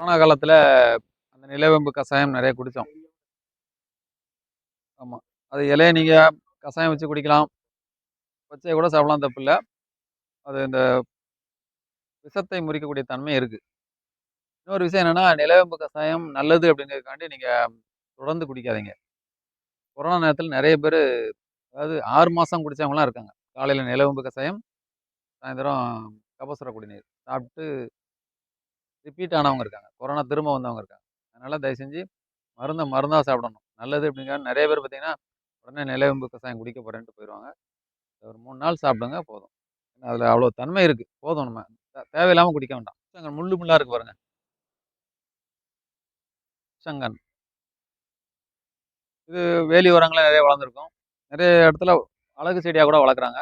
Corona காலத்தில் அந்த நிலவேம்பு கஷாயம் நிறைய குடித்தோம் ஆமாம் அது இலையை நீங்கள் கஷாயம் வச்சு குடிக்கலாம். பச்சையை கூட சாப்பிடலாம் தப்பில்லை அது இந்த விஷத்தை முறிக்கக்கூடிய தன்மை இருக்குது இன்னொரு விஷயம் என்னென்னா நிலவேம்பு கஷாயம் நல்லது அப்படிங்கிறதுக்காண்டி நீங்கள் தொடர்ந்து குடிக்காதீங்க. கொரோனா நேரத்தில் நிறைய பேர் அதாவது ஆறு மாதம் குடித்தவங்களாம் இருக்காங்க. காலையில் நிலவேம்பு கஷாயம் சாயந்தரம் கபசுர குடிநீர் சாப்பிட்டு ரிப்பீட் ஆனவங்க இருக்காங்க. கொரோனா திரும்ப வந்தவங்க இருக்காங்க. அதனால் தயவு செஞ்சு மருந்தை மருந்தாக சாப்பிடணும். நல்லது அப்படிங்கிற நிறைய பேர் பார்த்தீங்கன்னா உடனே நிலவேம்பு கசாயம் குடிக்க போகிறேன்ட்டு போயிடுவாங்க ஒரு மூணு நாள் சாப்பிடுங்க போதும். அதில் அவ்வளோ தன்மை இருக்குது போதும் நம்ம. தேவையில்லாமல் குடிக்க வேண்டாம். சங்கன் முள்ளு முள்ளாக இருக்கு பாருங்க. சங்கன் இது வேலி ஓரங்களில் நிறைய வளர்ந்துருக்கும். நிறைய இடத்துல அழகு செடியாக கூட வளர்க்குறாங்க.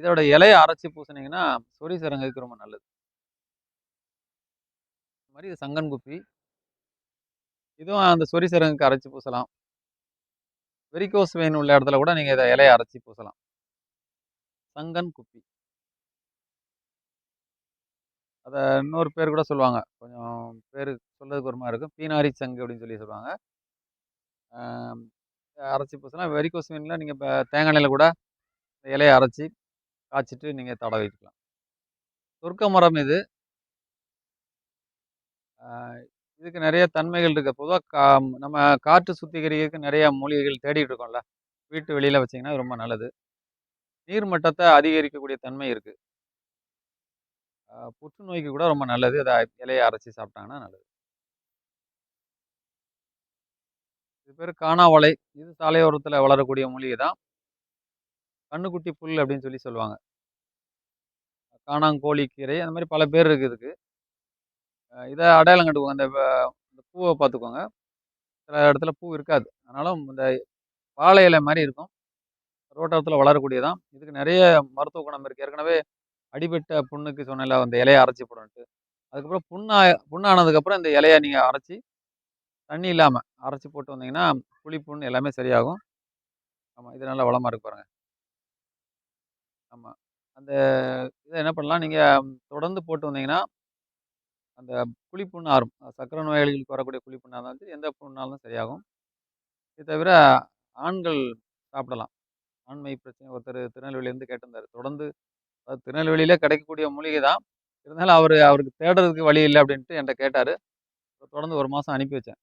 இதோட இலையை அரைச்சி பூசினீங்கன்னா சொரி சிறங்குக்கு ரொம்ப நல்லது. மாதிரி இது சங்கன் குப்பி. இதுவும் அந்த சொரி சிறங்குக்கு அரைச்சி பூசலாம். வெரிகோஸ் வெயின் உள்ள இடத்துல கூட நீங்கள் இதை இலையை அரைச்சி பூசலாம். சங்கன் குப்பி. அதை இன்னொரு பேர் கூட சொல்லுவாங்க. கொஞ்சம் பேர் சொல்றதுக்கு ஒரு மாதிரி இருக்கும். பீனாரி சங்கு அப்படின்னு சொல்லி சொல்லுவாங்க. அரைச்சி பூசலாம். வெரிகோஸ் மீனில் நீங்கள் இப்போ தேங்காய் எண்ணெயில் கூட இந்த இலையை அரைச்சி காய்ச்சிட்டு நீங்கள் தடவிக்கலாம். சொர்க்க மரம் இது. இதுக்கு நிறைய தன்மைகள் இருக்குது பொதுவாக கா நம்ம காற்று சுத்திகரிக்கிறதுக்கு நிறைய மூலிகைகள் தேடிட்டு இருக்கோம்ல. வீட்டு வெளியில் வச்சிங்கன்னா ரொம்ப நல்லது. நீர் மட்டத்தை அதிகரிக்கக்கூடிய தன்மை இருக்குது புற்றுநோய்க்கு கூட ரொம்ப நல்லது. அதை இலையை அரைச்சி சாப்பிட்டாங்கன்னா நல்லது. இது பேர் காணாவளை இது சாலையோரத்தில் வளரக்கூடிய மூலிகை தான். கண்ணுக்குட்டி புல் அப்படின்னு சொல்லி சொல்லுவாங்க. காணாங்கோழி கீரை அந்த மாதிரி பல பேர் இருக்குது இதுக்கு. இதை அடையாளம் கண்டுக்கோங்க. அந்த இந்த பூவை பார்த்துக்கோங்க. சில இடத்துல பூ இருக்காது. ஆனாலும் இந்த வாழை இலை மாதிரி இருக்கும். ரோட்டத்தில் வளரக்கூடியதான். இதுக்கு நிறைய மருத்துவ குணம் இருக்குது ஏற்கனவே அடிபட்ட புண்ணுக்கு சொன்னல அந்த இலையை அரைச்சி போடணுன்ட்டு. அதுக்கப்புறம் புண்ணா புண்ணானதுக்கப்புறம் இந்த இலையை நீங்கள் அரைச்சி தண்ணி இல்லாமல் அரைச்சி போட்டு வந்தீங்கன்னா புளி புண்ணு எல்லாமே சரியாகும். ஆமாம் இது நல்லா வளமாக இருக்கு பாருங்கள் ஆமாம் அந்த இதை என்ன பண்ணலாம்? நீங்கள் தொடர்ந்து போட்டு வந்தீங்கன்னா அந்த புளிப்புண்ணு ஆறும் சக்கரை நோயாளிகளுக்கு வரக்கூடிய புளிப்புண்ணாக இருந்தாலும் சரி எந்த புண்ணாலும் சரியாகும். இது தவிர ஆண்கள் சாப்பிடலாம். ஆண்மை பிரச்சனை ஒருத்தர் திருநெல்வேலியிலேருந்து கேட்டிருந்தார். தொடர்ந்து திருநெல்வேலியில் திருநெல்வேலியிலே கிடைக்கக்கூடிய மூலிகை தான். இருந்தாலும் அவர் அவருக்கு தேடுறதுக்கு வழி இல்லை அப்படின்ட்டு என்கிட்ட கேட்டார். தொடர்ந்து ஒரு மாதம் அனுப்பி வச்சேன்.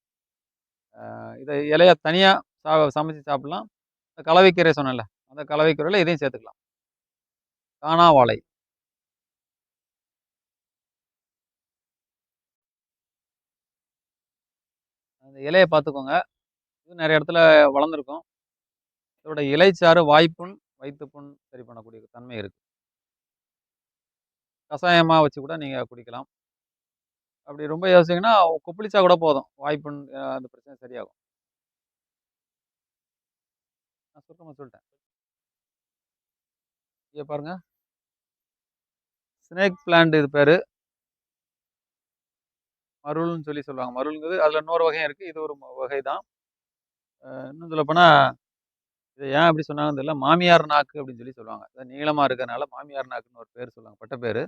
இதை இலையை தனியாக சா சமைச்சு சாப்பிட்லாம். இந்த கலவைக்கீரை சொன்னேன்ல அந்த கலவைக்கீரையில் இதையும் சேர்த்துக்கலாம். காணா வாழை. இலையை பார்த்துக்கோங்க இது நிறைய இடத்துல வளர்ந்துருக்கும். இதோட இலைச்சாறு வாய்ப்புண் வயிற்றுப்புண் சரி பண்ணக்கூடிய தன்மை இருக்குது கஷாயமாக வச்சு கூட நீங்கள் குடிக்கலாம். அப்படி ரொம்ப யோசிச்சிங்கன்னா கொப்பளிச்சா கூட போதும். வாய்ப்புண் அந்த பிரச்சனை சரியாகும். நான் சுருக்கமாக சொல்லிட்டேன். இங்கே பாருங்க. ஸ்னேக் பிளான்ட் இது பேர். மருள்னு சொல்லி சொல்லுவாங்க. மருள்ங்கிறது அதில் இன்னொரு வகையும் இருக்குது இது ஒரு வகை தான் இன்னும் சொல்லப்போனால் இதை ஏன் அப்படி சொன்னாங்கன்னு தெரியல. மாமியார் நாக்கு அப்படின்னு சொல்லி சொல்லுவாங்க. அது நீளமாக இருக்கிறனால மாமியார் நாக்குன்னு ஒரு பேர் சொல்லுவாங்க. பட்ட பேர்.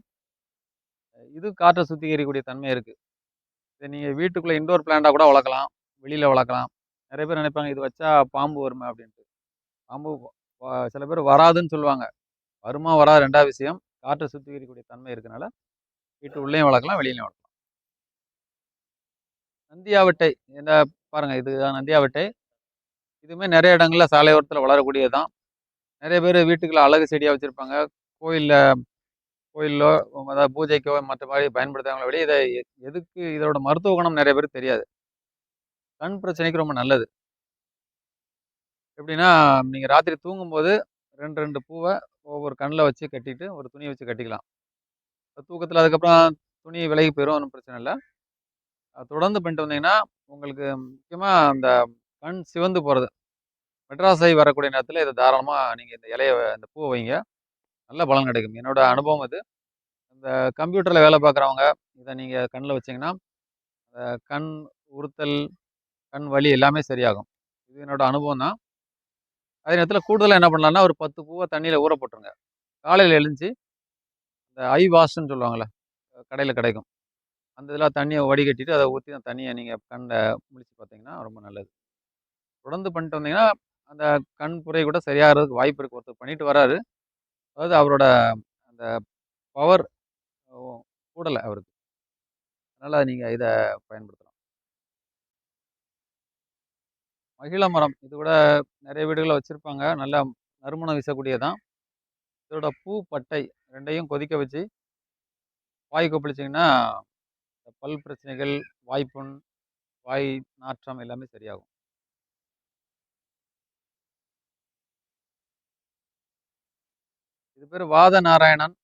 இது காற்றை சுத்திகரிக்கக்கூடிய தன்மை இருக்குது இதை நீங்கள் வீட்டுக்குள்ளே இண்டோர் பிளான்ட்டாக கூட வளர்க்கலாம். வெளியில் வளர்க்கலாம். நிறைய பேர் நினைப்பாங்க இது வச்சா பாம்பு வருமா அப்படின்ட்டு. பாம்பு சில பேர் வராதுன்னு சொல்லுவாங்க. வருமா வராது ரெண்டாவது விஷயம். காற்றை சுத்திகரிக்கக்கூடிய தன்மை இருக்கனால வீட்டு உள்ளேயும் வளர்க்கலாம் வெளியிலையும் வளர்க்கலாம். நந்தியாவட்டை இந்த பாருங்கள் இதுதான் நந்தியாவட்டை. இதுவுமே நிறைய இடங்களில் சாலையோரத்தில் வளரக்கூடியது தான் நிறைய பேர் வீட்டுக்குள்ள அழகு செடியாக வச்சுருப்பாங்க. கோயிலில் கோயிலோ அதாவது பூஜைக்கோ மற்ற மாதிரி பயன்படுத்துவாங்களே விட இதை எ- எதுக்கு இதோட மருத்துவ குணம் நிறைய பேருக்கு தெரியாது. கண் பிரச்சனைக்கு ரொம்ப நல்லது. எப்படின்னா நீங்கள் ராத்திரி தூங்கும்போது ரெண்டு ரெண்டு பூவை ஒவ்வொரு கண்ணில் வச்சு கட்டிட்டு ஒரு துணியை வச்சு கட்டிக்கலாம். தூக்கத்தில் அதுக்கப்புறம் துணி விலகி போயிடும் ஒன்றும் பிரச்சனை இல்லை. தொடர்ந்து பண்ணிட்டு வந்தீங்கன்னா உங்களுக்கு முக்கியமாக அந்த கண் சிவந்து போகிறது மெட்ராஸை வரக்கூடிய நேரத்தில் இதை தாராளமாக நீங்கள் இந்த இலையை இந்த பூவை வைங்க. நல்ல பலன் கிடைக்கும். என்னோட அனுபவம் அது. இந்த கம்ப்யூட்டரில் வேலை பார்க்குறவங்க இதை நீங்கள் கண்ணில் வச்சிங்கன்னா கண் உறுத்தல் கண் வலி எல்லாமே சரியாகும். இது என்னோட அனுபவம் தான். அதே நேரத்தில் கூடுதலாக என்ன பண்ணலாம்னா ஒரு பத்து பூவை தண்ணியில் ஊற போட்டுருங்க. காலையில் எழுந்துச்சு இந்த ஐ வாஷ்ன்னு சொல்லுவாங்கள்ல கடையில் கிடைக்கும். அந்த இதில் தண்ணியை வடிகட்டிட்டு அதை ஊற்றி அந்த தண்ணியை நீங்கள் கண்ணில் முழிச்சு பார்த்தீங்கன்னா ரொம்ப நல்லது. தொடர்ந்து பண்ணிட்டு வந்தீங்கன்னா அந்த கண் புரை கூட சரியாகிறதுக்கு வாய்ப்பு இருக்குது ஒருத்தர் பண்ணிட்டு வராரு. அதாவது அவரோட அந்த பவர் கூடலை அவருக்கு. அதனால் நீங்கள் இதை பயன்படுத்தலாம். மகிழ மரம். இது கூட நிறைய வீடுகளில் வச்சுருப்பாங்க. நல்லா நறுமணம் வீசக்கூடியதான் இதோட பூ பட்டை ரெண்டையும் கொதிக்க வச்சு வாய் கொப்பளிச்சிங்கன்னா பல் பிரச்சனைகள் வாய்ப்புண் வாய் நாற்றம் எல்லாமே சரியாகும். இது பேர் வாத நாராயணன்.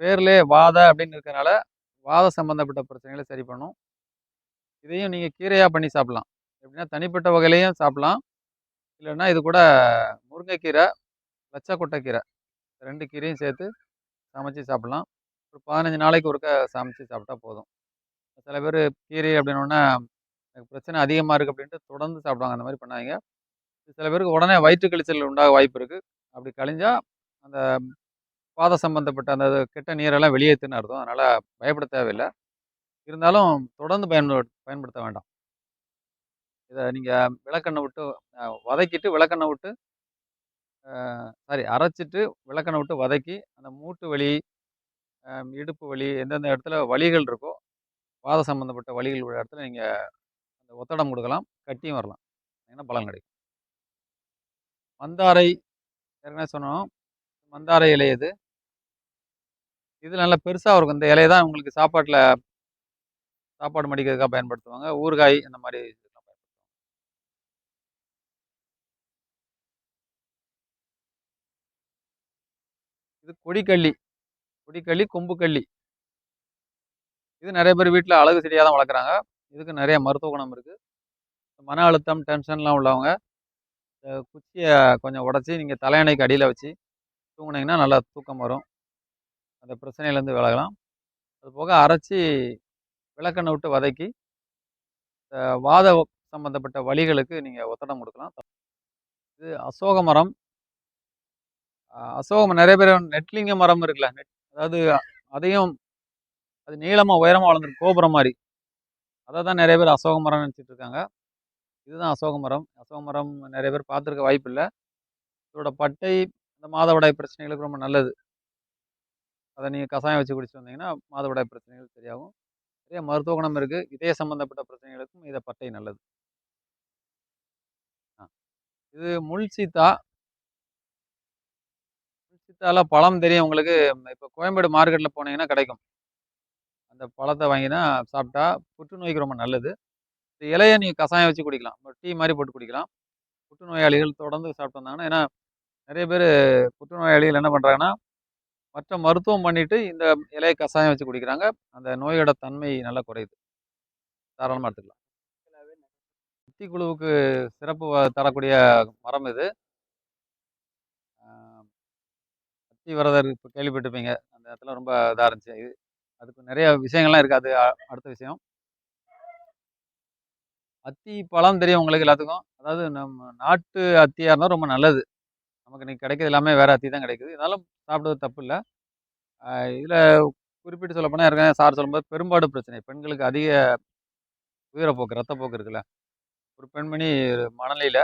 பேர்லே வாத அப்படின்னு இருக்கிறனால வாத சம்பந்தப்பட்ட பிரச்சனைகளை சரி பண்ணும். இதையும் நீங்கள் கீரையாக பண்ணி சாப்பிட்லாம். எப்படின்னா தனிப்பட்ட வகையிலையும் சாப்பிட்லாம். இல்லைன்னா இது கூட முருங்கைக்கீரை லட்சக்கொட்டைக்கீரை ரெண்டு கீரையும் சேர்த்து சமைச்சு சாப்பிட்லாம். ஒரு பதினஞ்சு நாளைக்கு ஒருக்க சமைச்சு சாப்பிட்டா போதும். சில பேர் கீரை அப்படின்னோடனே எனக்கு பிரச்சனை அதிகமாக இருக்குது அப்படின்ட்டு தொடர்ந்து சாப்பிடுவாங்க. அந்த மாதிரி பண்ணாங்க சில பேருக்கு உடனே வயிற்று கழிச்சல் உண்டாக வாய்ப்பு இருக்குது அப்படி கழிஞ்சால் அந்த பாத சம்பந்தப்பட்ட அந்த கெட்ட நீரெல்லாம் வெளியேற்றுன்னு அர்த்தம். அதனால் பயப்பட தேவையில்லை. இருந்தாலும் தொடர்ந்து பயன்படு பயன்படுத்த வேண்டாம். இதை நீங்கள் விளக்கெண்ணெய் விட்டு வதக்கிட்டு விளக்கெண்ணெய் விட்டு சாரி அரைச்சிட்டு விளக்கெண்ணெய் விட்டு வதக்கி அந்த மூட்டு வலி இடுப்பு வலி எந்தெந்த இடத்துல வலிகள் இருக்கோ வாத சம்மந்தப்பட்ட வலிகள் உள்ள இடத்துல நீங்கள் அந்த ஒத்தடம் கொடுக்கலாம் கட்டியும் வரலாம். ஏன்னா பலன் கிடைக்கும். மந்தாரை ஏற்கனவே சொன்னோம்? மந்தாரை இலை இது இது நல்லா பெருசாக இருக்கும். இந்த இலையை தான் உங்களுக்கு சாப்பாட்டில் சாப்பாடு மடிக்கிறதுக்காக பயன்படுத்துவாங்க. ஊறுகாய் இந்த மாதிரி இது கொடிக்கள்ளி கொடிக்கள்ளி கொம்புக்கள்ளி இது நிறைய பேர் வீட்டில் அழகு செடியாக தான் வளர்க்குறாங்க. இதுக்கு நிறைய மருத்துவ குணம் இருக்குது மன அழுத்தம் டென்ஷன்லாம் உள்ளவங்க இந்த குச்சியை கொஞ்சம் உடச்சி நீங்கள் தலையணைக்கு அடியில் வச்சு தூங்குனீங்கன்னா நல்லா தூக்கம் வரும். அந்த பிரச்சனையிலேருந்து விலகலாம். அது போக அரைச்சி விளக்கெண்ணை விட்டு வதக்கி வாத சம்பந்தப்பட்ட வழிகளுக்கு நீங்கள் ஒத்தடம் கொடுக்கலாம். இது அசோக மரம். அசோகம் அசோக நிறைய பேர் நெட்லிங்க மரம் இருக்குல்ல நெட் அதாவது அதையும் அது நீளமாக உயரமாக வளர்ந்துருக்கு கோபுரம் மாதிரி. அதை தான் நிறைய பேர் அசோக மரம் நினச்சிட்டு இருக்காங்க. இதுதான் அசோக மரம். அசோக மரம் நிறைய பேர் பார்த்துருக்க வாய்ப்பு இல்லை. இதோட பட்டை இந்த மாதவிடாய் பிரச்சனைகளுக்கு ரொம்ப நல்லது. அதை நீங்கள் கஷாயம் வச்சு குடிச்சு வந்தீங்கன்னா மாதவிடாய் பிரச்சனைகள் சரியாகும். நிறைய மருத்துவ குணம் இருக்குது இதய சம்மந்தப்பட்ட பிரச்சனைகளுக்கும் இதை பட்டை நல்லது. இது முள் சீத்தா முள் சீத்தால பழம் தெரியும் உங்களுக்கு. இப்போ கோயம்பேடு மார்க்கெட்டில் போனீங்கன்னா கிடைக்கும். அந்த பழத்தை வாங்கினா சாப்பிட்டா புற்றுநோய்க்கு ரொம்ப நல்லது. இந்த இலையை நீங்கள் கஷாயம் வச்சு குடிக்கலாம். டீ மாதிரி போட்டு குடிக்கலாம். புற்றுநோயாளிகள் தொடர்ந்து சாப்பிட்டு வந்தாங்கன்னா ஏன்னா நிறைய பேர் புற்றுநோயாளிகள் என்ன பண்ணுறாங்கன்னா மற்ற மருத்துவம் பண்ணிட்டு இந்த இலையை கஷாயம் வச்சு குடிக்கிறாங்க. அந்த நோயோட தன்மை நல்லா குறையுது. தாராளமாக எடுத்துக்கலாம். குழுவுக்கு சிறப்பு தரக்கூடிய மரம் இது. அத்தி விரதம் இப்போ கேள்விப்பட்டிருப்பீங்க. அந்த இடத்துல ரொம்ப இதாக இருந்துச்சு. இது அதுக்கு நிறைய விஷயங்கள்லாம் இருக்குது அது அடுத்த விஷயம். அத்தி பழம் தெரியும் உங்களுக்கு எல்லாத்துக்கும். அதாவது நம்ம நாட்டு அத்தியாக இருந்தால் ரொம்ப நல்லது. நமக்கு இன்றைக்கி கிடைக்கிறது எல்லாமே வேறு அத்தி தான் கிடைக்குது. இருந்தாலும் சாப்பிடுவது தப்பு இல்லை. இதில் குறிப்பிட்டு சொல்லப்போனால் ஏற்கனவே சார் சொல்லும்போது பெரும்பாடு பிரச்சனை. பெண்களுக்கு அதிக உயிரப்போக்கு ரத்தப்போக்கு இருக்குல்ல. ஒரு பெண்மணி மணலியில்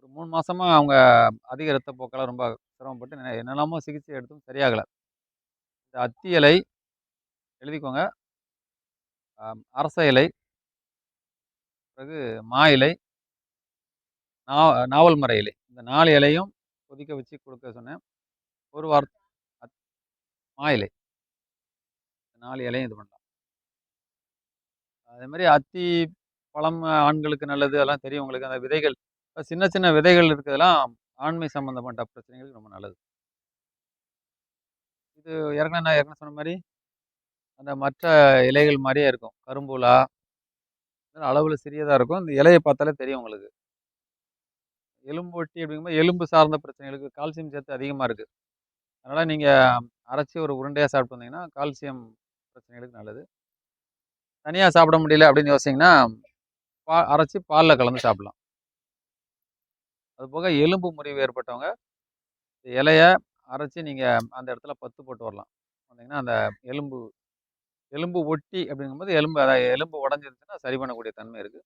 ஒரு மூணு மாதமாக அவங்க அதிக ரத்தப்போக்கெல்லாம் ரொம்ப சிரமப்பட்டு என்னெல்லாமோ சிகிச்சை எடுத்தும் சரியாகலை. இந்த அத்தி இலை எழுதிக்கோங்க. அரச இலை பிறகு மா இலை நா நாவல் மர இலை. இந்த நாலு இலையும் கொதிக்க வச்சு கொடுக்க சொன்னேன். ஒரு வாரம் அத்- மா இலை. நாலு இலையும் இது பண்ணலாம். அதே மாதிரி அத்தி பழம் ஆண்களுக்கு நல்லது அதெல்லாம் தெரியும் உங்களுக்கு. அந்த விதைகள் இப்போ சின்ன சின்ன விதைகள் இருக்கிறதெல்லாம் ஆண்மை சம்மந்தப்பட்ட பிரச்சனைகளுக்கு ரொம்ப நல்லது. இது ஏற்கனவே நான் ஏற்கனவே சொன்ன மாதிரி அந்த மற்ற இலைகள் மாதிரியே இருக்கும். கரும்புலா அளவில் சிறியதாக இருக்கும். இந்த இலையை பார்த்தாலே தெரியும் உங்களுக்கு. எலும்பு ஒட்டி அப்படிங்கும்போது எலும்பு சார்ந்த பிரச்சனைகளுக்கு கால்சியம் சத்து அதிகமாக இருக்குது அதனால் நீங்கள் அரைச்சி ஒரு உருண்டையாக சாப்பிட்டு வந்தீங்கன்னா கால்சியம் பிரச்சனைகளுக்கு நல்லது. தனியாக சாப்பிட முடியல அப்படின்னு யோசிச்சிங்கன்னா பா அரைச்சி பாலில் கலந்து சாப்பிடலாம். அது போக எலும்பு முறிவு ஏற்பட்டவங்க இலையை அரைச்சி நீங்கள் அந்த இடத்துல பத்து போட்டு வரலாம். வந்தீங்கன்னா அந்த எலும்பு எலும்பு ஒட்டி அப்படிங்கும்போது எலும்பு அதாவது எலும்பு உடஞ்சிருச்சுன்னா சரி பண்ணக்கூடிய தன்மை இருக்குது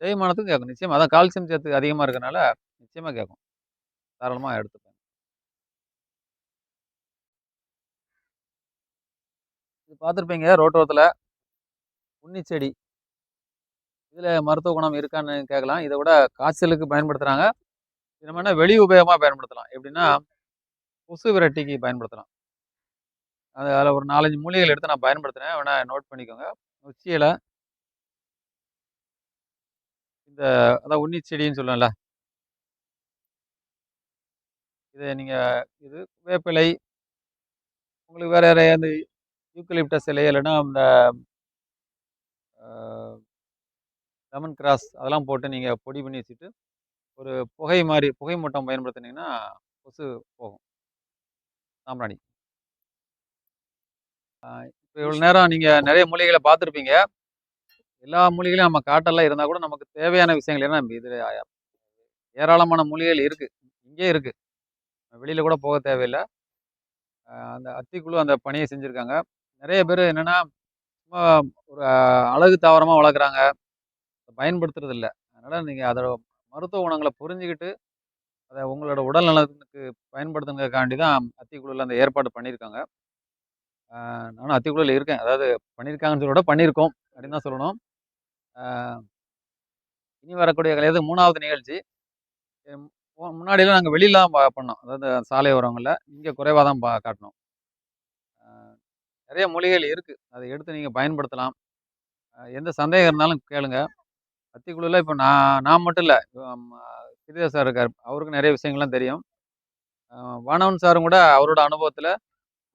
தேய்மானத்துக்கும் கேட்கும் நிச்சயமாக அதான் கால்சியம் சேர்த்து அதிகமாக இருக்கனால நிச்சயமாக கேட்கும் தாராளமாக எடுத்துப்பேன் இது பார்த்துருப்பீங்க ரோட்டோரத்தில் உன்னிச்செடி இதில் மருத்துவ குணம் இருக்கான்னு கேட்கலாம். இதை விட காய்ச்சலுக்கு பயன்படுத்துகிறாங்க இது நம்ம வெளி உபயோகமாக பயன்படுத்தலாம். எப்படின்னா கொசு விரட்டிக்கு பயன்படுத்தலாம். அது அதில் ஒரு நாலஞ்சு மூலிகைகள் எடுத்து நான் பயன்படுத்துகிறேன் வேணால் நோட் பண்ணிக்கோங்க. உச்சியில் இந்த அதான் உன்னி செடின்னு சொல்லுவேன்ல இதை நீங்கள் இது வேப்பிலை உங்களுக்கு வேறு வேறு அந்த யூக்கலிப்டஸ் இலை இல்லைன்னா இந்த லெமன் கிராஸ் அதெல்லாம் போட்டு நீங்கள் பொடி பண்ணி வச்சுட்டு ஒரு புகை மாதிரி புகை மூட்டம் பயன்படுத்துனீங்கன்னா கொசு போகும். சாம்பிராணி. இப்போ இவ்வளோ நேரம் நீங்கள் நிறைய மூலிகைகளை பார்த்துருப்பீங்க. எல்லா மூலிகையும் நம்ம காட்டெல்லாம் இருந்தால் கூட நமக்கு தேவையான விஷயங்கள் ஏன்னா இதில் ஏராளமான மூலிகைகள் இருக்குது இங்கே இருக்குது வெளியில் கூட போக தேவையில்லை. அந்த அத்திக்குழு அந்த பணியை செஞ்சுருக்காங்க. நிறைய பேர் என்னென்னா சும்மா ஒரு அழகு தாவரமாக வளர்க்குறாங்க. பயன்படுத்துறது இல்லை அதனால் நீங்கள் அதோட மருத்துவ குணங்களை புரிஞ்சுக்கிட்டு அதை உங்களோட உடல் நலத்துக்கு பயன்படுத்துனதுக்காண்டி தான் அத்திக்குழுவில் அந்த ஏற்பாடு பண்ணியிருக்காங்க. நானும் அத்திக்குழுவில் இருக்கேன். அதாவது பண்ணியிருக்காங்கன்னு சொல்ல பண்ணியிருக்கோம் அப்படின்னு தான் சொல்லணும். இனி வரக்கூடிய கலையாது மூணாவது நிகழ்ச்சி. முன்னாடியெல்லாம் நாங்கள் வெளியில தான் பா- பண்ணோம். அதாவது சாலை ஓரங்களில். இங்கே குறைவாக தான் பா காட்டணும். நிறைய மொழிகள் இருக்குது அதை எடுத்து நீங்கள் பயன்படுத்தலாம். எந்த சந்தேகம் இருந்தாலும் கேளுங்கள் அத்திக்குழுவில் இப்போ நான் நான் மட்டும் இல்லை. சிறிதா சார் இருக்கார். அவருக்கு நிறைய விஷயங்கள்லாம் தெரியும். வானவன் சாரும் கூட அவரோட அனுபவத்தில்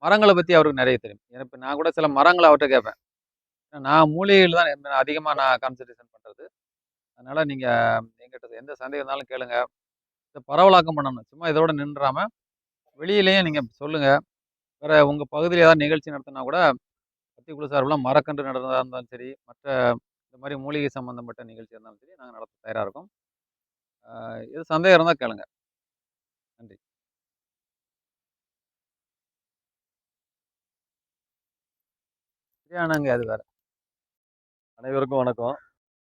மரங்களை பற்றி அவருக்கு நிறைய தெரியும். எனக்கு நான் கூட சில மரங்களை அவர்கிட்ட கேட்பேன் ஏன்னா நான் மூலிகையில் தான் அதிகமாக நான் கான்சன்ட்ரேஷன் பண்ணுறது அதனால் நீங்கள் எங்கிட்ட எந்த சந்தேகம் இருந்தாலும் கேளுங்க. இதை பரவலாக்கம் பண்ணணும். சும்மா இதோட நின்றாமல் வெளியிலையும் நீங்கள் சொல்லுங்கள் வேறு உங்கள் பகுதியில் ஏதாவது நிகழ்ச்சி நடத்தினா கூட அத்திக்குழு சார்பில் மரக்கன்று நடந்ததாக இருந்தாலும் சரி மற்ற இந்த மாதிரி மூலிகை சம்மந்தப்பட்ட நிகழ்ச்சி இருந்தாலும் சரி நாங்கள் நடத்த தயாராக இருக்கோம். இது சந்தேகம் இருந்தால் கேளுங்க. நன்றி. சரியானாங்க அது வேற. அனைவருக்கும் வணக்கம்.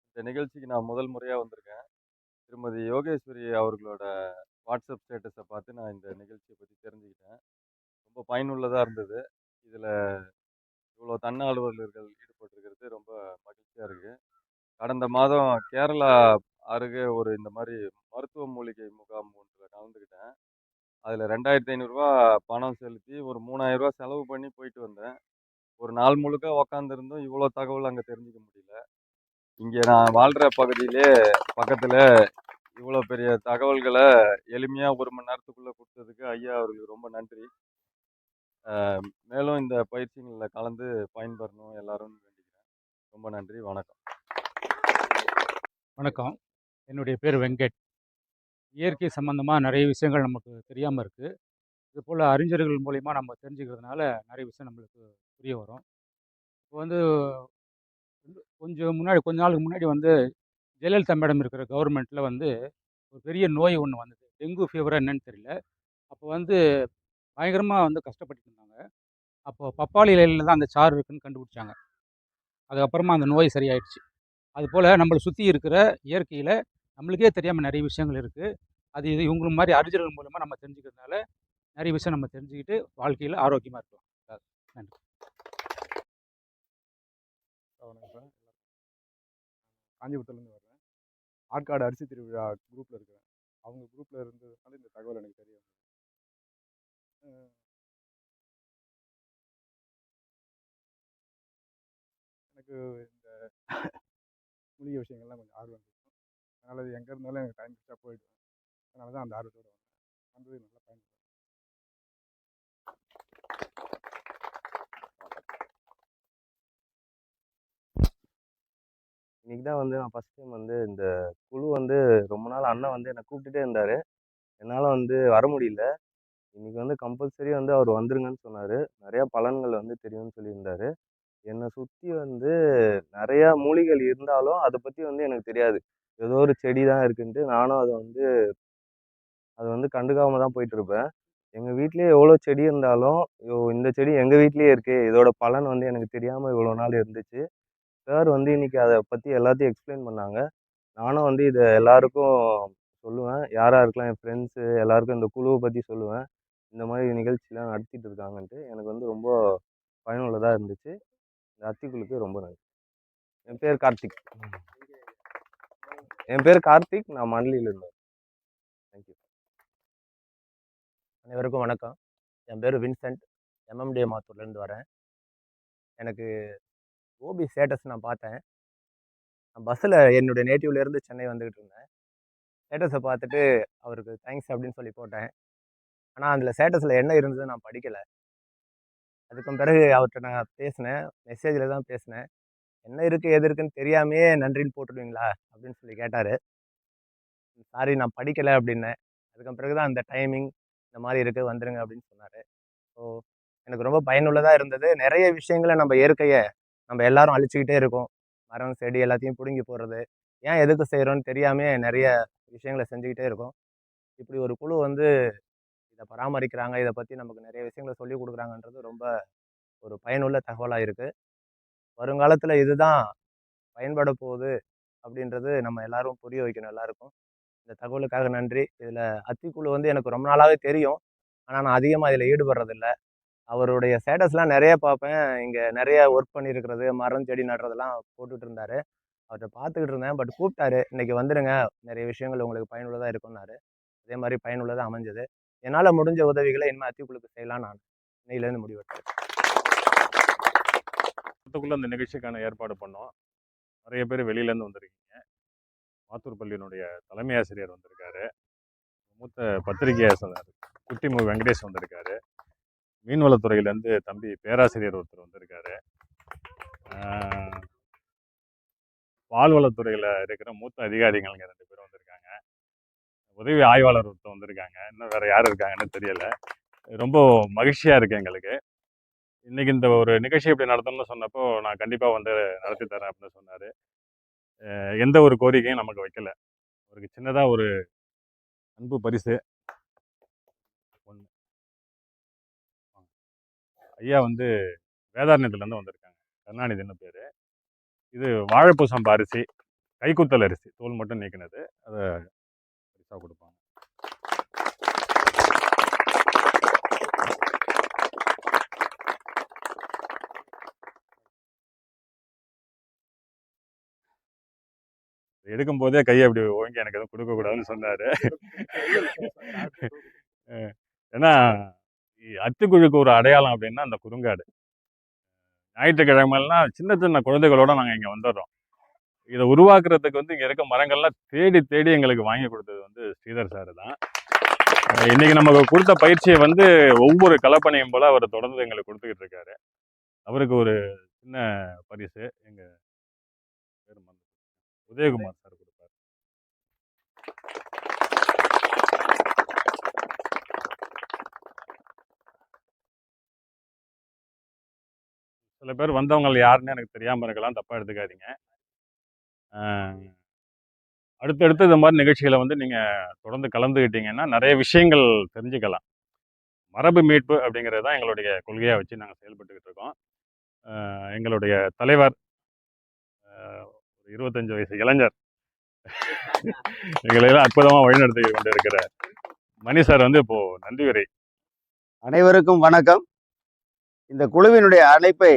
இந்த நிகழ்ச்சிக்கு நான் முதல் முறையாக வந்திருக்கேன். திருமதி யோகேஸ்வரி அவர்களோட வாட்ஸ்அப் ஸ்டேட்டஸை பார்த்து நான் இந்த நிகழ்ச்சியை பற்றி தெரிஞ்சுக்கிட்டேன். ரொம்ப பயனுள்ளதாக இருந்தது. இதில் இவ்வளோ தன்னார்வலர்கள் ஈடுபட்டிருக்கிறது ரொம்ப மகிழ்ச்சியாக இருக்குது கடந்த மாதம் கேரளா அருகே ஒரு இந்த மாதிரி மருத்துவ மூலிகை முகாம் ஒன்றில் கலந்துக்கிட்டேன். அதில் ரெண்டாயிரத்தி ஐநூறுரூவா பணம் செலுத்தி ஒரு மூணாயிரரூவா செலவு பண்ணி போயிட்டு வந்தேன். ஒரு நாள் முழுக்க உக்காந்துருந்தும் இவ்வளோ தகவல் அங்கே தெரிஞ்சுக்க முடியல. இங்கே நான் வாழ்கிற பகுதியிலே பக்கத்தில் இவ்வளோ பெரிய தகவல்களை எளிமையாக ஒரு மணி நேரத்துக்குள்ளே கொடுத்ததுக்கு ஐயா அவர்களுக்கு ரொம்ப நன்றி. மேலும் இந்த பயிற்சிகளில் கலந்து பயன்பெறணும் எல்லாரும் வேண்டிக்கிறேன். ரொம்ப நன்றி வணக்கம். வணக்கம். என்னுடைய பேர் வெங்கட். இயற்கை சம்மந்தமாக நிறைய விஷயங்கள் நமக்கு தெரியாமல் இருக்குது இது போல் அறிஞர்கள் மூலிமா நம்ம தெரிஞ்சுக்கிறதுனால நிறைய விஷயம் நம்மளுக்கு புரிய வரும். இப்போ வந்து கொஞ்சம் முன்னாடி கொஞ்ச நாளுக்கு முன்னாடி வந்து ஜெயலலிதா மேடம் இருக்கிற கவர்மெண்ட்டில் வந்து ஒரு பெரிய நோய் ஒன்று வந்தது. டெங்கு ஃபீவராக என்னன்னு தெரியல. அப்போ வந்து பயங்கரமாக வந்து கஷ்டப்பட்டு இருந்தாங்க. அப்போது பப்பாளி இலையில் தான் அந்த சாறு இருக்குன்னு கண்டுபிடிச்சாங்க. அதுக்கப்புறமா அந்த நோய் சரியாயிடுச்சு. அதுபோல் நம்மளை சுற்றி இருக்கிற இயற்கையில் நம்மளுக்கே தெரியாமல் நிறைய விஷயங்கள் இருக்குது அது இது இவங்க மாதிரி அறிஞர்கள் மூலமாக நம்ம தெரிஞ்சுக்கிறதுனால நிறைய விஷயம் நம்ம தெரிஞ்சுக்கிட்டு வாழ்க்கையில் ஆரோக்கியமாக இருக்கலாம். நன்றி. காஞ்சிபுரத்துலேருந்து வர்றேன். ஆற்காடு அரிசி திருவிழா குரூப்பில் இருக்கிறேன். அவங்க குரூப்பில் இருந்ததுனால இந்த தகவல் எனக்கு தெரியும் எனக்கு இந்த மூலிகை விஷயங்கள்லாம் கொஞ்சம் ஆர்வம் இருக்கும். அதனால் அது எங்கே இருந்தாலும் எனக்கு டைம் கிடச்சா போயிடுவேன். அதனால தான் அந்த ஆர்வத்தோடு வந்தேன். வந்தது நல்லா பயன்படுது. இன்னைக்கு தான் வந்து நான் ஃபஸ்ட் டைம் வந்து இந்த குழு வந்து ரொம்ப நாள் அண்ணன் வந்து என்னை கூப்பிட்டுட்டே இருந்தார். என்னால் வந்து வர முடியல. இன்றைக்கி வந்து கம்பல்சரி வந்து அவர் வந்துருங்கன்னு சொன்னார். நிறையா பலன்கள் வந்து தெரியும்னு சொல்லியிருந்தார். என்னை சுற்றி வந்து நிறையா மூலிகள் இருந்தாலும் அதை பற்றி வந்து எனக்கு தெரியாது. ஏதோ ஒரு செடி தான் இருக்குன்ட்டு நானும் அதை வந்து அதை வந்து கண்டுக்காமல் தான் போயிட்டு இருப்பேன் எங்கள் வீட்லேயே எவ்வளோ செடி இருந்தாலும் ஐயோ இந்த செடி எங்கள் வீட்லேயே இருக்கே இதோட பலன் வந்து எனக்கு தெரியாமல் இவ்வளோ நாள் இருந்துச்சு. சார் வந்து இன்றைக்கி அதை பற்றி எல்லாத்தையும் எக்ஸ்பிளைன் பண்ணாங்க. நானும் வந்து இதை எல்லாருக்கும் சொல்லுவேன். யார் யாருக்கெல்லாம் என் ஃப்ரெண்ட்ஸு எல்லாருக்கும் இந்த குழுவை பற்றி சொல்லுவேன். இந்த மாதிரி நிகழ்ச்சிலாம் நடத்திட்டு இருக்காங்கன்ட்டு எனக்கு வந்து ரொம்ப பயனுள்ளதாக இருந்துச்சு. இந்த அத்திக்குழுக்கு ரொம்ப நன்றி. என் பேர் கார்த்திக். என் பேர் கார்த்திக். நான் மண்டலியில் இருந்தேன் தேங்க்யூ அனைவருக்கும் வணக்கம். என் பேர் வின்சென்ட். எம்எம்டிஏ மாத்தூர்லேருந்து வரேன். எனக்கு ஓபி ஸ்டேட்டஸ் நான் பார்த்தேன். நான் பஸ்ஸில் என்னுடைய நேட்டிவ்லேருந்து சென்னை வந்துக்கிட்டு இருந்தேன். ஸ்டேட்டஸை பார்த்துட்டு அவருக்கு தேங்க்ஸ் அப்படின்னு சொல்லி போட்டேன். ஆனால் அதில் ஸ்டேட்டஸில் என்ன இருந்தது நான் படிக்கலை. அதுக்கும் பிறகு அவர்கிட்ட நான் பேசினேன். மெசேஜில் தான் பேசினேன். என்ன இருக்குது எது இருக்குன்னு தெரியாமையே நன்றின்னு போட்டுடுவீங்களா அப்படின்னு சொல்லி கேட்டார். சாரி நான் படிக்கலை அப்படின்னேன். அதுக்கு பிறகு தான் அந்த டைமிங் இந்த மாதிரி இருக்குது வந்துடுங்க அப்படின்னு சொன்னார். ஸோ எனக்கு ரொம்ப பயனுள்ளதாக இருந்தது. நிறைய விஷயங்களை நம்ம இயற்கையை நம்ம எல்லாரும் அழிச்சிக்கிட்டே இருக்கோம். மரம் செடி எல்லாத்தையும் பிடுங்கி போடுறது. ஏன் எதுக்கு செய்கிறோன்னு தெரியாமே நிறைய விஷயங்களை செஞ்சுக்கிட்டே இருக்கோம். இப்படி ஒரு குழு வந்து இதை பராமரிக்கிறாங்க. இதை பற்றி நமக்கு நிறைய விஷயங்களை சொல்லி கொடுக்குறாங்கன்றது ரொம்ப ஒரு பயனுள்ள தகவலாக இருக்குது வருங்காலத்தில் இதுதான் பயன்பட போகுது அப்படின்றது நம்ம எல்லாரும் புரிய வைக்கணும் எல்லாருக்கும். இந்த தகவலுக்காக நன்றி. இதில் அத்திக்குழு வந்து எனக்கு ரொம்ப நாளாகவே தெரியும். ஆனால் நான் அதிகமாக இதில் ஈடுபடுறதில்ல. அவருடைய ஸ்டேட்டஸ்லாம் நிறைய பார்ப்பேன். இங்கே நிறைய ஒர்க் பண்ணியிருக்கிறது மரம் செடி நடுறதெல்லாம் போட்டுட்டு இருந்தார். அவர்கிட்ட பார்த்துக்கிட்டு இருந்தேன். பட் கூப்பிட்டாரு. இன்றைக்கி வந்துடுங்க நிறைய விஷயங்கள் உங்களுக்கு பயனுள்ளதாக இருக்கும்னாரு. அதே மாதிரி பயனுள்ளதாக அமைஞ்சது. என்னால் முடிஞ்ச உதவிகளை இனிமேல் அத்திக்குழுக்கு செய்யலாம் நான். இன்னையிலேருந்து முடிவெடுத்தேன் பக்கத்துக்குள்ள அந்த நிகழ்ச்சிக்கான ஏற்பாடு பண்ணோம். நிறைய பேர் வெளியிலேருந்து வந்திருக்கீங்க. மாத்தூர் பள்ளியினுடைய தலைமை ஆசிரியர் வந்திருக்காரு. மூத்த பத்திரிகை ஆசிரியர் குட்டிமு வெங்கடேஷ் வந்திருக்காரு. மீன்வளத்துறையிலேருந்து தம்பி பேராசிரியர் ஒருத்தர் வந்திருக்காரு. பால்வளத்துறையில் இருக்கிற மூத்த அதிகாரிகள்ங்க ரெண்டு பேரும் வந்திருக்காங்க. உதவி ஆய்வாளர் ஒருத்தர் வந்திருக்காங்க. இன்னும் வேற யார் இருக்காங்கன்னு தெரியல. ரொம்ப மகிழ்ச்சியாக இருக்கு எங்களுக்கு. இன்னைக்கு இந்த ஒரு நிகழ்ச்சி இப்படி நடத்தணும்னு சொன்னப்போ நான் கண்டிப்பாக வந்து நடத்தி தரேன் அப்படின்னு சொன்னார். எந்த ஒரு கோரிக்கையும் நமக்கு வைக்கல. அவருக்கு சின்னதாக ஒரு அன்பு பரிசு. ஒன்று ஐயா வந்து வேதாரண்யத்துலேருந்து வந்திருக்காங்க. கருணாநிதினு பேர். இது வாழைப்பூ சம்பா அரிசி கைக்குத்தல் அரிசி தோல் மட்டும் நீக்கினது. அதை பரிசாக கொடுப்பாங்க. எடுக்கும் போதே கையை அப்படி ஓங்கி எனக்கு எதுவும் கொடுக்கக்கூடாதுன்னு சொன்னார். ஏன்னா அத்துக்குழுக்கு ஒரு அடையாளம் அப்படின்னா அந்த குறுங்காடு. ஞாயிற்றுக்கிழமைலாம் சின்ன சின்ன குழந்தைகளோட நாங்கள் இங்கே வந்துடுறோம் இதை உருவாக்குறதுக்கு வந்து இங்கே இருக்க மரங்கள்லாம் தேடி தேடி எங்களுக்கு வாங்கி கொடுத்தது வந்து ஸ்ரீதர் சார் தான். இன்னைக்கு நமக்கு கொடுத்த பயிற்சியை வந்து ஒவ்வொரு கலப்பணியும் போல அவர் தொடர்ந்து எங்களுக்கு கொடுத்துக்கிட்டு இருக்காரு. அவருக்கு ஒரு சின்ன பரிசு எங்க பேர் உதயகுமார் சார் கொடுப்பார். சில பேர் வந்தவங்க யாருன்னு எனக்கு தெரியாமல் இருக்கலாம் தப்பாக எடுத்துக்காதீங்க. அடுத்தடுத்து இந்த மாதிரி நிகழ்ச்சிகளை வந்து நீங்கள் தொடர்ந்து கலந்துக்கிட்டீங்கன்னா நிறைய விஷயங்கள் தெரிஞ்சுக்கலாம். மரபு மீட்பு அப்படிங்கிறது தான் எங்களுடைய கொள்கையாக வச்சு நாங்கள் செயல்பட்டுக்கிட்டு இருக்கோம். எங்களுடைய தலைவர் ஒரு இருபத்தஞ்சு வயசு இளைஞர். எங்களை எல்லாம் அற்புதமாக வழிநடத்தி கொண்டு இருக்கிற மணி சார் வந்து இப்போ நன்றி உரை. அனைவருக்கும் வணக்கம். இந்த குழுவினுடைய அழைப்பை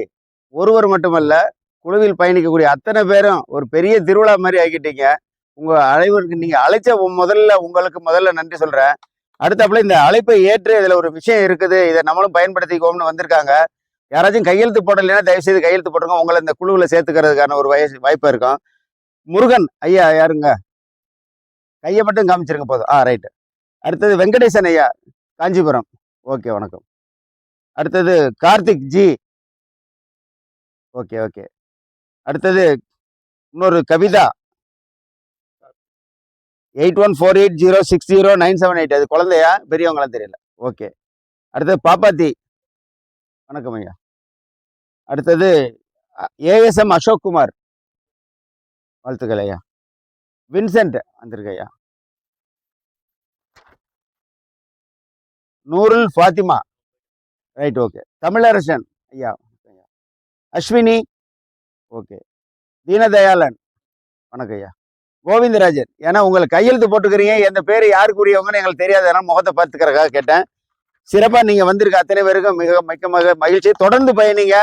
ஒருவர் மட்டுமல்ல குழுவில் பயணிக்கக்கூடிய அத்தனை பேரும் ஒரு பெரிய திருவிழா மாதிரி ஆக்கிட்டீங்க. உங்கள் அனைவருக்கு நீங்கள் அழைச்ச முதல்ல உங்களுக்கு முதல்ல நன்றி சொல்கிறேன் அடுத்தாப்புல இந்த அழைப்பை ஏற்று இதில் ஒரு விஷயம் இருக்குது. இதை நம்மளும் பயன்படுத்திக்கோம்னு வந்திருக்காங்க. யாராச்சும் கையெழுத்து போடலைன்னா தயவு செய்து கையெழுத்து போட்டுருங்க. உங்களை இந்த குழுவில் சேர்த்துக்கிறதுக்கான ஒரு வயசு வாய்ப்பு இருக்கும். முருகன் ஐயா யாருங்க? கையை மட்டும் காமிச்சிருங்க போதும். ஆ ரைட்டு அடுத்தது வெங்கடேசன் ஐயா காஞ்சிபுரம். ஓகே வணக்கம். அடுத்தது கார்த்திக் ஜி. Okay okay. அடுத்தது இன்னொரு Kavitha. Eight one four eight zero six zero nine seven eight. அது குழந்தையா? பெரியவங்களாம் தெரியல. ஓகே. அடுத்தது பாப்பாத்தி. வணக்கம் ஐயா. அடுத்தது ஏஎஸ்எம் அசோக் குமார் வாழ்த்துக்கள் ஐயா. வின்சென்ட் வந்திருக்கு ஐயா. நூருல் ஃபாத்திமா. Right okay. தமிழரசன் ஐயா. அஸ்வினி ஓகே. தீனதயாளன். வணக்கம் ஐயா. கோவிந்தராஜன். ஏன்னா உங்களை கையெழுத்து போட்டுக்கிறீங்க. எந்த பேர் யாருக்குரியவங்கன்னு எங்களுக்கு தெரியாது. ஏன்னா முகத்தை பார்த்துக்கிறக்காக கேட்டேன். சிறப்பாக நீங்கள் வந்திருக்க அத்தனை பேருக்கும் மிக மிக மிக மகிழ்ச்சி. தொடர்ந்து பயணிங்க.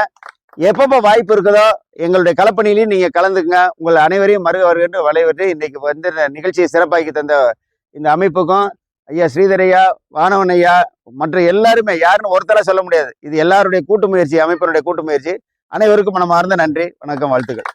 எப்பப்போ வாய்ப்பு இருக்குதோ எங்களுடைய கலப்பணியிலையும் நீங்கள் கலந்துக்குங்க. உங்கள் அனைவரையும் மருக வருகின்ற இன்றைக்கு வந்து இந்த நிகழ்ச்சியை சிறப்பாக்கி தந்த இந்த அமைப்புக்கும் ஐயா ஸ்ரீதர் ஐயா வானவன் ஐயா மற்ற எல்லாருமே யாருன்னு ஒருத்தராக சொல்ல முடியாது. இது எல்லாருடைய கூட்டு முயற்சி அமைப்பினுடைய கூட்டு முயற்சி. அனைவருக்கும் மனமார்ந்த நன்றி. வணக்கம் வாழ்த்துக்கள்.